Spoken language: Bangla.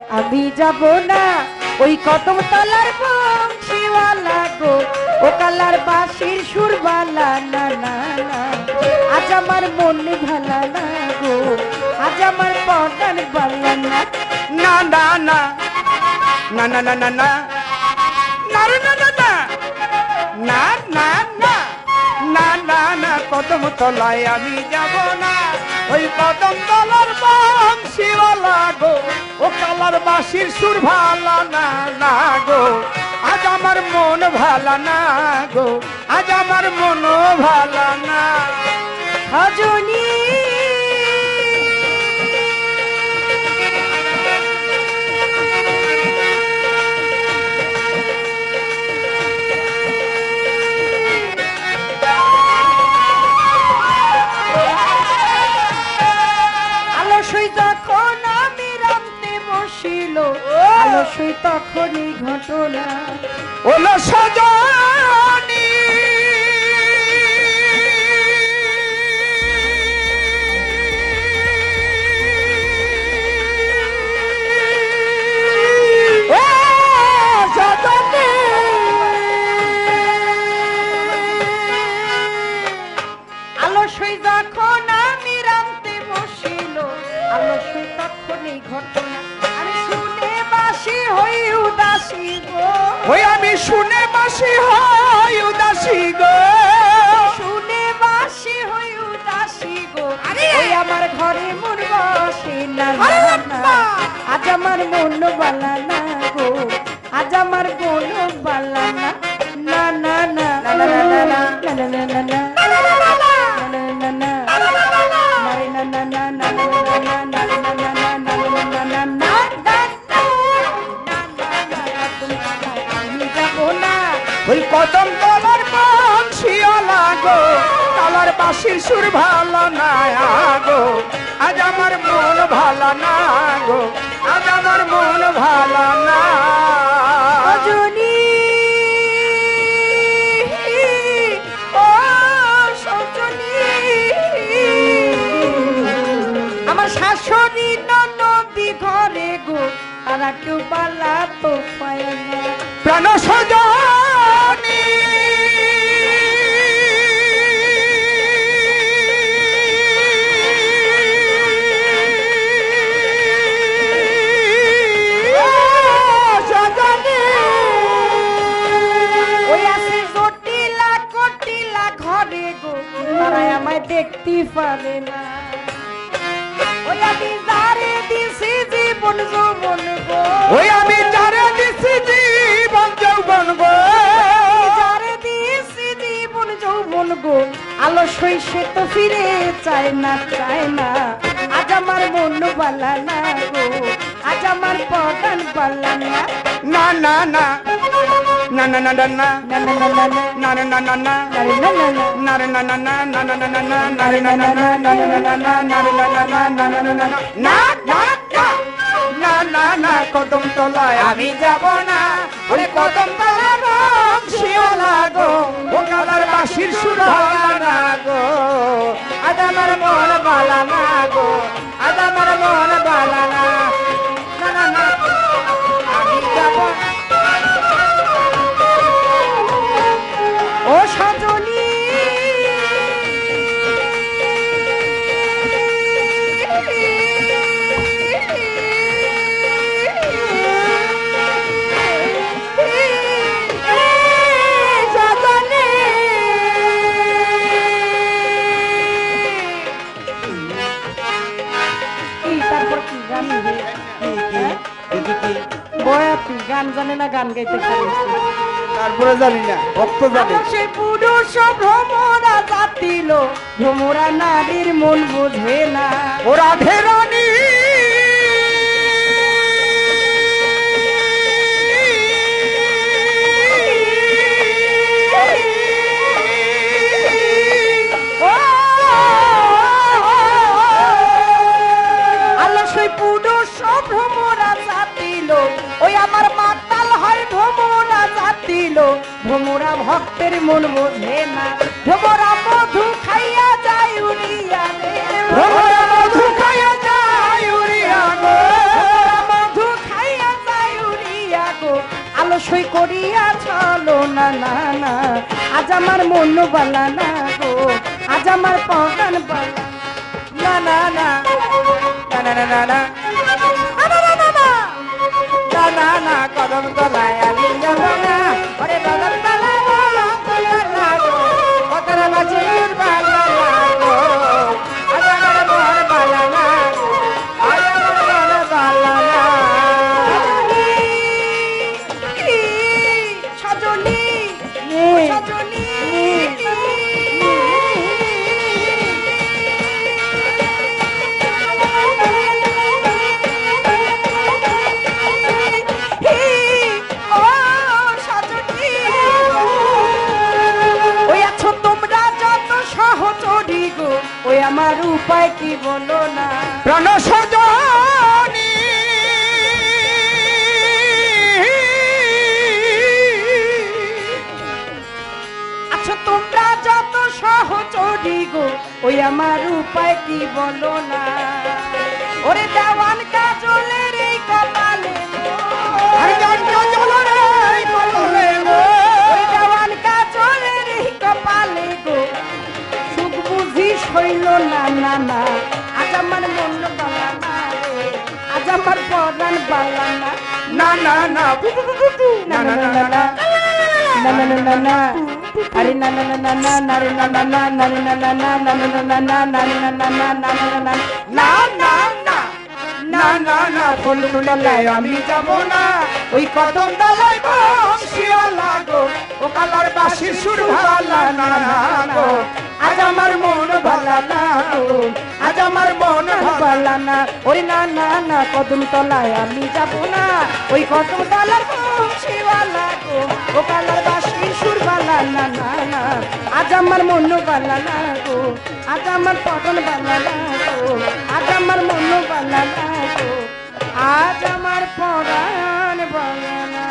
আমি যাব না ওই কদম তলার বংশীওয়ালা গো, ও কালার বাঁশির সুরবালা, না না আজ আমার মন ভালা না গো, আজ আমার পটান বালা না। না না না। না না না না না। না না না না। না না না। না না না কদম তলায় আমি যাব না। ওই কদম তলার গো ও বাসির সুর ভালা না লাগো। আজ আমার মন ভালা না গো। আজ আমার মন ভালা না। হজনী আলসই তখনই ঘটনা। ওলো সজনী। আলসই যখন আমি রামতে বসিল আলসই তখনই ঘটনা। বাসি হই উদাসী গো। ওই আমি শুনে বাসি হয় উদাসী গো। শুনে বাসি হই উদাসী গো। ওই আমার ঘরে মন বসে না। আজ আমার মন বালা না গো। আজ আমার মন বালা না, না, না, না, না। না না না না না। ওই কদম তলার বংশীওয়ালা গো কালার বাসির সুর ভালো না গো আজ আমার মন ভালো না গো, আজ আমার মন ভালো না আমার শাশুড়ি ননদি ঘরে গো, তারা কেউ বালা দেখতে পারে না। ওই আমি যারে দিছি জীবন যৌবন গো। ওই আমি যারে দিছি জীবন যৌবন গো। যারে দিছি জীবন যৌবন গো। আলো সে তো ফিরে চায় না চায় না। আজ আমার মন বালা না গো। আজ আমার পদান বালা না। না না না। না না না না না না না না না না না না না না না কদম তলায় আমি যাব না ওরে কদম তলায় রং শিওলা গো ও কালার বাসির সুর গো আজ মন বালা গান গাইতে পারে তারপরে জানি না ভক্ত জানি। সে পুরুষ ভ্রমরা জাতিল। ভ্রমরা নারীর মন বোঝে না। ওরা ধেরানি জাতিল ভ্রমরা ভক্তের মন বোঝে না। ভ্রমরা মধু খাইয়া যায় উড়িয়া রে ভ্রমরা মধু খাইয়া যায় উড়িয়া গো। মধু সই করিয়া চলো না না না। আজ আমার মন বালা না গো। আজ আমার পরাণ বালা। না না না। না না না না। Ahora আমার উপায় কি বলো না ওরে দেওয়ান কাজলের এই কপালে। আর জন্ম জলরে কলরে গো ওই দেওয়ান কাজলের এই কপালে গো সুখ বুঝি সইল না না না আজ আমার মন বালা না আজ আমার পরাণ বালা না না না না না না না না না না না না কদম আজ আমার মন ভালা না গো না। না না না, কদম তলায় আমি যাব না। ওই কদম গো, ও কালার সুর বালা না না না। আজ আমার মন বালা না গো। আজ আমার পটন বালা না গো। আজ আমার মন বালা না গো। আজ আমার পড়ান বালা না